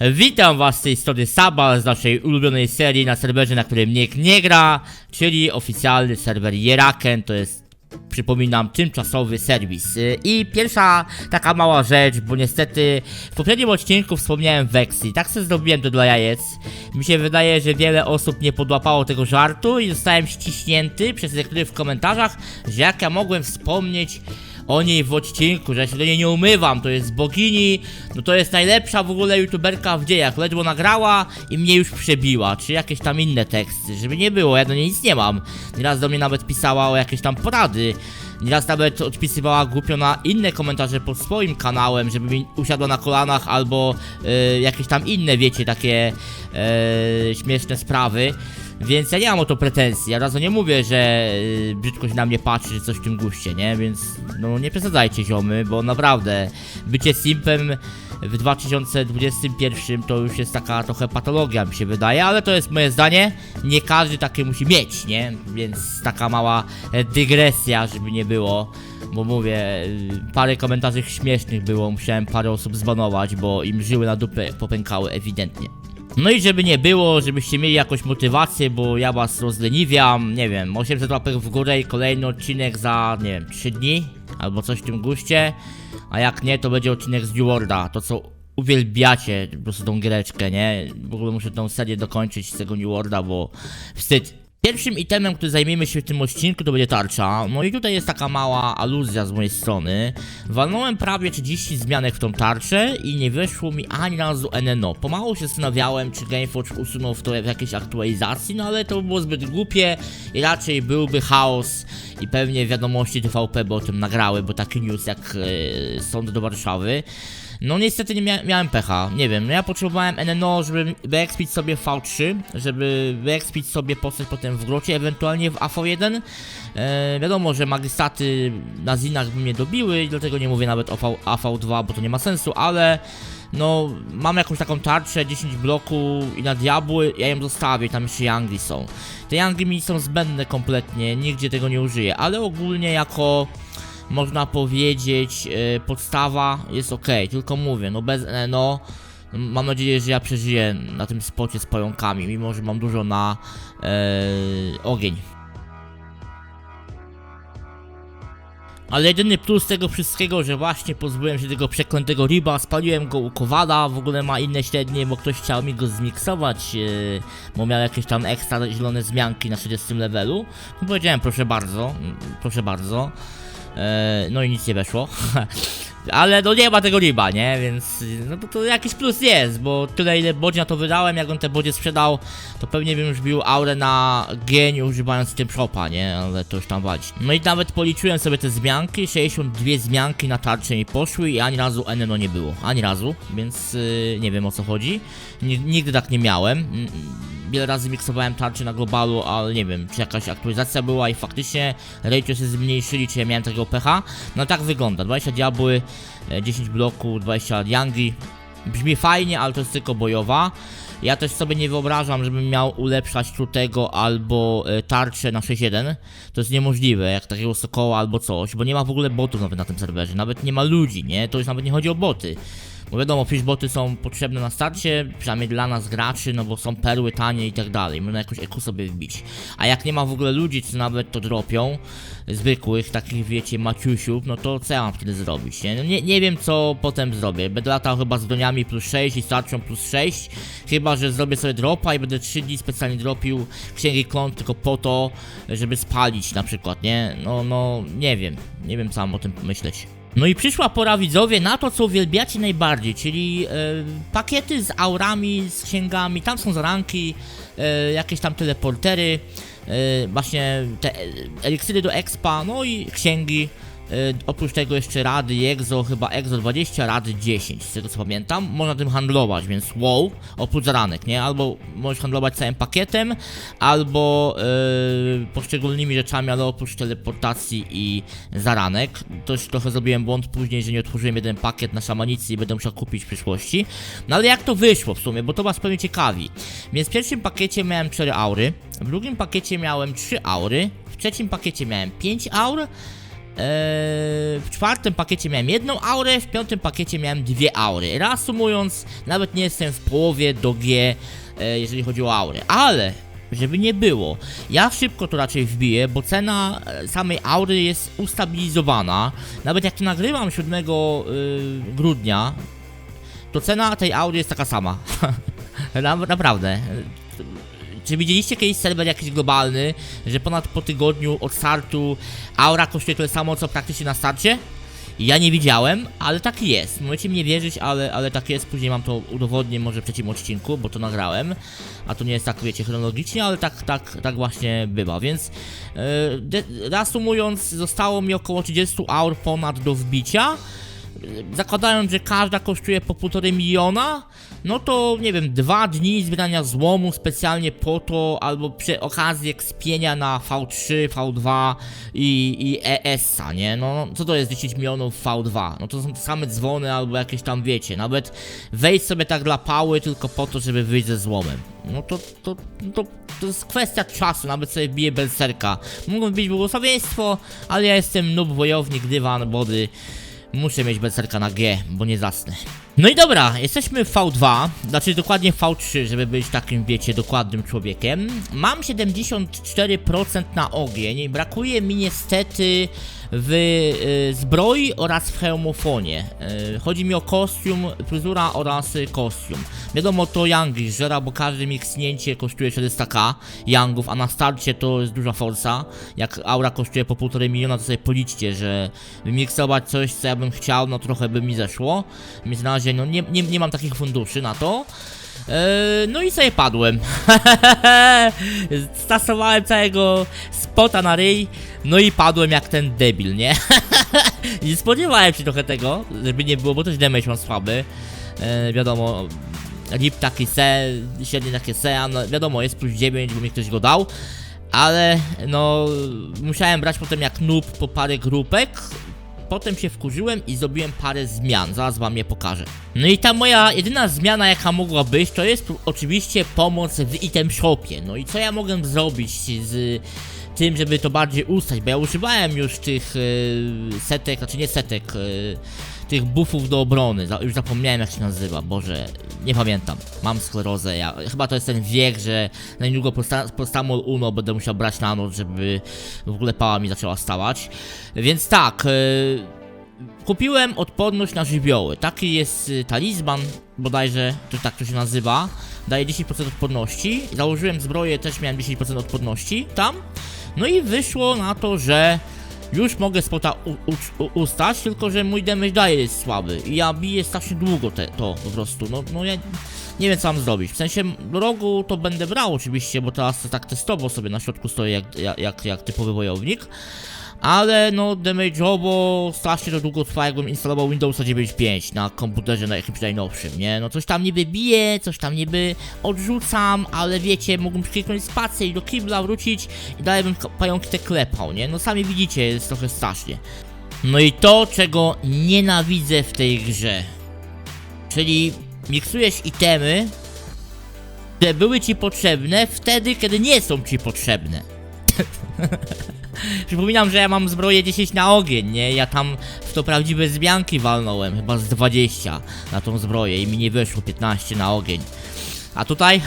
Witam was z tej strony Saba z naszej ulubionej serii na serwerze, na którym nikt nie gra, czyli oficjalny serwer Jeraken, to jest, przypominam, tymczasowy serwis. I pierwsza taka mała rzecz, bo niestety w poprzednim odcinku wspomniałem Vexi, tak sobie zrobiłem to dla jajec. Mi się wydaje, że wiele osób nie podłapało tego żartu i zostałem ściśnięty przez niektórych w komentarzach, że jak ja mogłem wspomnieć o niej w odcinku, że się do niej nie umywam, to jest bogini, no to jest najlepsza w ogóle youtuberka w dziejach, ledwo nagrała i mnie już przebiła, czy jakieś tam inne teksty, żeby nie było, ja do niej nic nie mam. Nieraz do mnie nawet pisała o jakieś tam porady, nieraz nawet odpisywała głupio na inne komentarze pod swoim kanałem, żeby mi usiadła na kolanach albo e, jakieś tam inne, wiecie, takie e, śmieszne sprawy. Więc ja nie mam o to pretensji, ja razu nie mówię, że y, brzydko się na mnie patrzy, czy coś w tym guście, nie? Więc no nie przesadzajcie ziomy, bo naprawdę bycie simpem w 2021 to już jest taka trochę patologia mi się wydaje, ale to jest moje zdanie, nie każdy takie musi mieć, nie? Więc taka mała e, dygresja, żeby nie było. Bo mówię, y, parę komentarzy śmiesznych było, musiałem parę osób zbanować, bo im żyły na dupę popękały ewidentnie. No i żeby nie było, żebyście mieli jakąś motywację, bo ja was rozleniwiam, nie wiem, 800 łapek w górę i kolejny odcinek za, nie wiem, 3 dni, albo coś w tym guście, a jak nie, to będzie odcinek z New Worlda, to co uwielbiacie po prostu tą giereczkę, nie? W ogóle muszę tą serię dokończyć z tego New Worlda, bo wstyd. Pierwszym itemem, który zajmiemy się w tym odcinku, to będzie tarcza. No i tutaj jest taka mała aluzja z mojej strony. Walnąłem prawie 30 zmianek w tą tarczę i nie wyszło mi ani razu NNO. Pomału się zastanawiałem, czy Gameforge usunął w to w jakiejś aktualizacji, no ale to było zbyt głupie i raczej byłby chaos i pewnie wiadomości TVP by o tym nagrały, bo taki news jak e, sąd do Warszawy. No niestety nie mia miałem pecha, nie wiem, no ja potrzebowałem NNO, żeby wyekspić sobie V3, żeby wyekspić sobie postać potem w grocie, ewentualnie w AV1. E, wiadomo, że magistraty na zinach by mnie dobiły dlatego nie mówię nawet o v AV2, bo to nie ma sensu, ale no mam jakąś taką tarczę, 10 bloku i na diabły, ja ją zostawię, tam jeszcze Yangli są. Te Yangli mi są zbędne kompletnie, nigdzie tego nie użyję, ale ogólnie jako można powiedzieć, e, podstawa jest ok, tylko mówię, no bez no mam nadzieję, że ja przeżyję na tym spocie z pająkami, mimo że mam dużo na e, ogień. Ale jedyny plus tego wszystkiego, że właśnie pozbyłem się tego przeklętego riba, spaliłem go u Kowala, w ogóle ma inne średnie, bo ktoś chciał mi go zmiksować, e, bo miał jakieś tam ekstra zielone zmianki na 40 levelu. No powiedziałem, proszę bardzo, mm, proszę bardzo. E, no i nic nie weszło. Ale no nie ma tego riba, nie? Więc no to, to jakiś plus jest, bo tyle ile bodzie na to wydałem, jak on te bodzie sprzedał, to pewnie bym już bił aurę na genie używając tym shopa, nie? Ale to już tam walić. No i nawet policzyłem sobie te zmianki, 62 zmianki na tarczę mi poszły i ani razu NNO nie było. Ani razu, więc yy, nie wiem o co chodzi. Ni- nigdy tak nie miałem. Wiele razy miksowałem tarczy na globalu, ale nie wiem, czy jakaś aktualizacja była i faktycznie ratio się zmniejszyli, czy ja miałem takiego pecha. No tak wygląda, 20 diabły, e, 10 bloku, 20 yangi. Brzmi fajnie, ale to jest tylko bojowa. Ja też sobie nie wyobrażam, żebym miał ulepszać trutego albo e, tarczę na 6.1. To jest niemożliwe, jak takiego sokoła albo coś, bo nie ma w ogóle botów nawet na tym serwerze, nawet nie ma ludzi, nie? To już nawet nie chodzi o boty. Bo wiadomo, fishboty są potrzebne na starcie, przynajmniej dla nas graczy, no bo są perły tanie i tak dalej. Można jakoś eku sobie wbić. A jak nie ma w ogóle ludzi, co nawet to dropią, zwykłych, takich wiecie, maciusiów, no to co ja mam wtedy zrobić, nie? No nie, nie wiem co potem zrobię. Będę latał chyba z broniami plus 6 i starczą plus 6. Chyba, że zrobię sobie dropa i będę 3 dni specjalnie dropił księgi kląt tylko po to, żeby spalić na przykład, nie? No, no, nie wiem. Nie wiem co mam o tym myśleć. No i przyszła pora widzowie na to, co uwielbiacie najbardziej, czyli e, pakiety z aurami, z księgami, tam są zaranki, e, jakieś tam teleportery, e, właśnie te eliksiry do expa, no i księgi. E, oprócz tego jeszcze rady Exo, chyba Exo 20, rady 10, z tego co pamiętam. Można tym handlować, więc wow, oprócz zaranek, nie? Albo możesz handlować całym pakietem, albo e, poszczególnymi rzeczami, ale oprócz teleportacji i zaranek. Też trochę zrobiłem błąd później, że nie otworzyłem jeden pakiet na szamanicy i będę musiał kupić w przyszłości. No ale jak to wyszło w sumie, bo to was pewnie ciekawi. Więc w pierwszym pakiecie miałem 4 aury, w drugim pakiecie miałem 3 aury, w trzecim pakiecie miałem 5 aur, w czwartym pakiecie miałem jedną aurę, w piątym pakiecie miałem dwie aury. Reasumując, nawet nie jestem w połowie do G, e, jeżeli chodzi o aury. Ale, żeby nie było, ja szybko to raczej wbiję, bo cena e, samej aury jest ustabilizowana. Nawet jak to nagrywam 7 y, grudnia, to cena tej aury jest taka sama. Na, naprawdę. Czy widzieliście kiedyś serwer jakiś globalny, że ponad po tygodniu od startu aura kosztuje tyle samo co praktycznie na starcie? Ja nie widziałem, ale tak jest. Możecie mi nie wierzyć, ale, ale tak jest. Później mam to udowodnię może w trzecim odcinku, bo to nagrałem. A to nie jest tak, wiecie, chronologicznie, ale tak, tak, tak właśnie bywa. Więc yy, reasumując, zostało mi około 30 aur ponad do wbicia zakładając, że każda kosztuje po półtorej miliona, no to nie wiem, dwa dni zbierania złomu specjalnie po to, albo przy okazji ekspienia na V3, V2 i, i ES-a, nie? No, co to jest 10 milionów V2? No to są same dzwony albo jakieś tam, wiecie, nawet wejść sobie tak dla pały tylko po to, żeby wyjść ze złomem. No to, to, to, to jest kwestia czasu, nawet sobie bije berserka. Mogą wbić błogosławieństwo, ale ja jestem noob, wojownik, dywan, body. Muszę mieć berserka na G, bo nie zasnę. No i dobra, jesteśmy w V2, znaczy dokładnie V3, żeby być takim, wiecie, dokładnym człowiekiem. Mam 74% na ogień, brakuje mi niestety w y, zbroi oraz w hełmofonie. Y, chodzi mi o kostium, fryzura oraz y, kostium. Wiadomo to Yangi żera, bo każde miksnięcie kosztuje 400k Yangów, a na starcie to jest duża forsa. Jak aura kosztuje po 1,5 miliona, to sobie policzcie, że wymiksować coś, co ja bym chciał, no trochę by mi zeszło. Więc na razie, no nie, nie, nie mam takich funduszy na to. Eee, no i sobie padłem. Stosowałem całego spota na ryj, no i padłem jak ten debil, nie? nie spodziewałem się trochę tego, żeby nie było, bo też damage mam słaby. Eee, wiadomo, rip taki se, średnie takie se, no wiadomo, jest plus 9, bo mi ktoś go dał. Ale no, musiałem brać potem jak noob po parę grupek, Potem się wkurzyłem i zrobiłem parę zmian, zaraz wam je pokażę. No i ta moja jedyna zmiana jaka mogła być, to jest oczywiście pomoc w item shopie. No i co ja mogę zrobić z tym, żeby to bardziej ustać, bo ja używałem już tych e, setek, znaczy nie setek, e, tych buffów do obrony, już zapomniałem jak się nazywa, boże, nie pamiętam, mam sklerozę, ja, chyba to jest ten wiek, że na niedługo uno będę musiał brać na noc, żeby w ogóle pała mi zaczęła stawać, więc tak, e, Kupiłem odporność na żywioły. Taki jest y, talizman, bodajże, to tak to się nazywa. Daje 10% odporności. Założyłem zbroję, też miałem 10% odporności tam. No i wyszło na to, że już mogę spota ustać, tylko że mój damage daje jest słaby. I ja biję strasznie długo te, to po prostu. No, no ja nie wiem co mam zrobić. W sensie rogu to będę brał oczywiście, bo teraz tak testowo sobie na środku stoję jak, jak, jak typowy wojownik. Ale no damage'owo strasznie to długo trwa jakbym instalował Windowsa 9.5 na komputerze jakimś najnowszym, nie? No coś tam niby bije, coś tam niby odrzucam, ale wiecie, mógłbym kliknąć spację i do kibla wrócić i dalej bym pająki te klepał, nie? No sami widzicie, jest trochę strasznie. No i to, czego nienawidzę w tej grze. Czyli miksujesz itemy, które były ci potrzebne wtedy, kiedy nie są ci potrzebne. Przypominam, że ja mam zbroję 10 na ogień, nie? Ja tam w to prawdziwe zmianki walnąłem, chyba z 20 na tą zbroję i mi nie wyszło 15 na ogień. A tutaj?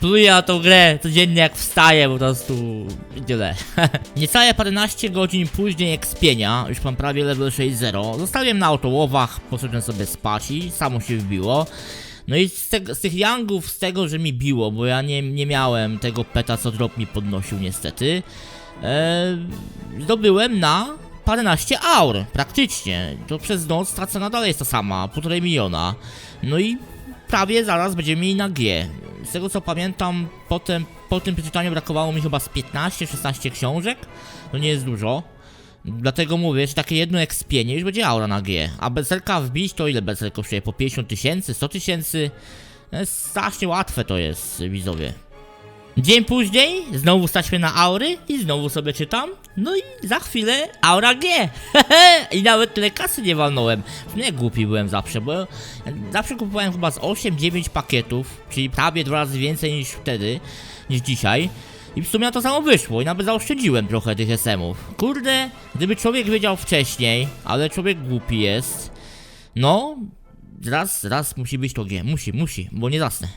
Pluję na tą grę codziennie jak wstaję, po prostu i tyle. Niecałe paręnaście godzin później ekspienia, już mam prawie level 6.0, zostawiłem na autołowach, poszedłem sobie spać i samo się wbiło. No i z, tego, z tych youngów, z tego, że mi biło, bo ja nie, nie miałem tego peta, co drop mi podnosił niestety, e, zdobyłem na paręnaście aur, praktycznie. To przez noc ta cena dalej jest ta sama, półtorej miliona. No i prawie zaraz będziemy mieli na G. Z tego co pamiętam, potem, po tym przeczytaniu brakowało mi chyba z 15-16 książek, to nie jest dużo. Dlatego mówię, że takie jedno ekspienie już będzie aura na G. A berserka wbić to ile berserk kosztuje? Po 50 tysięcy? 100 tysięcy? E, Strasznie łatwe to jest, widzowie. Dzień później znowu stać mnie na aury i znowu sobie czytam. No i za chwilę aura G. I nawet tyle kasy nie walnąłem. Nie głupi byłem zawsze, bo zawsze kupowałem chyba z 8-9 pakietów, czyli prawie dwa razy więcej niż wtedy, niż dzisiaj. I w sumie na to samo wyszło i nawet zaoszczędziłem trochę tych SM-ów. Kurde, gdyby człowiek wiedział wcześniej, ale człowiek głupi jest, no, raz, raz musi być to G, musi, musi, bo nie zasnę.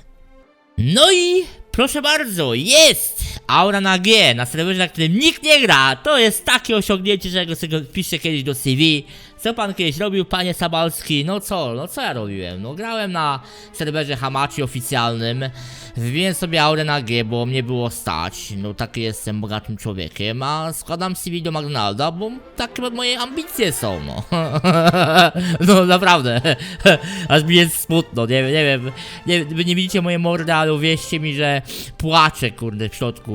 No i proszę bardzo, jest! Aura na G, na serwerze, na którym nikt nie gra. To jest takie osiągnięcie, że go sobie wpiszę kiedyś do CV. Co pan kiedyś robił, panie Sabalski? No co, no co ja robiłem? No grałem na serwerze Hamachi oficjalnym. Wbiłem sobie aurę na G, bo mnie było stać. No taki jestem bogatym człowiekiem, a składam CV do McDonalda, bo takie moje ambicje są, no. no naprawdę. Aż mi jest smutno, nie, nie wiem. Nie, wy nie widzicie moje mordy, ale uwierzcie mi, że płaczę, kurde, w środku,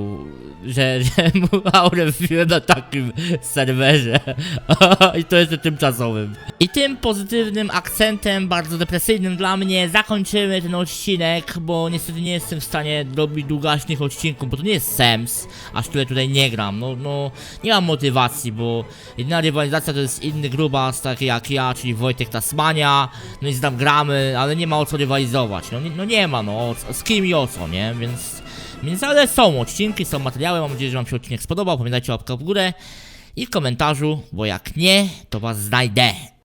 że, że mu aurę wbiłem na takim serwerze. I to jest tymczasowym. I tym pozytywnym akcentem, bardzo depresyjnym dla mnie, zakończymy ten odcinek, bo niestety nie jestem w stanie robić długaśnych odcinków, bo to nie jest Sems, aż tyle tutaj nie gram. No, no, nie mam motywacji, bo jedyna rywalizacja to jest inny grubas, taki jak ja, czyli Wojtek Tasmania, no i tam gramy, ale nie ma o co rywalizować. No, nie- no nie ma, no, o, z kim i o co, nie? Więc, więc ale są odcinki, są materiały, mam nadzieję, że wam się odcinek spodobał, pamiętajcie o łapkę w górę i w komentarzu, bo jak nie, to was znajdę.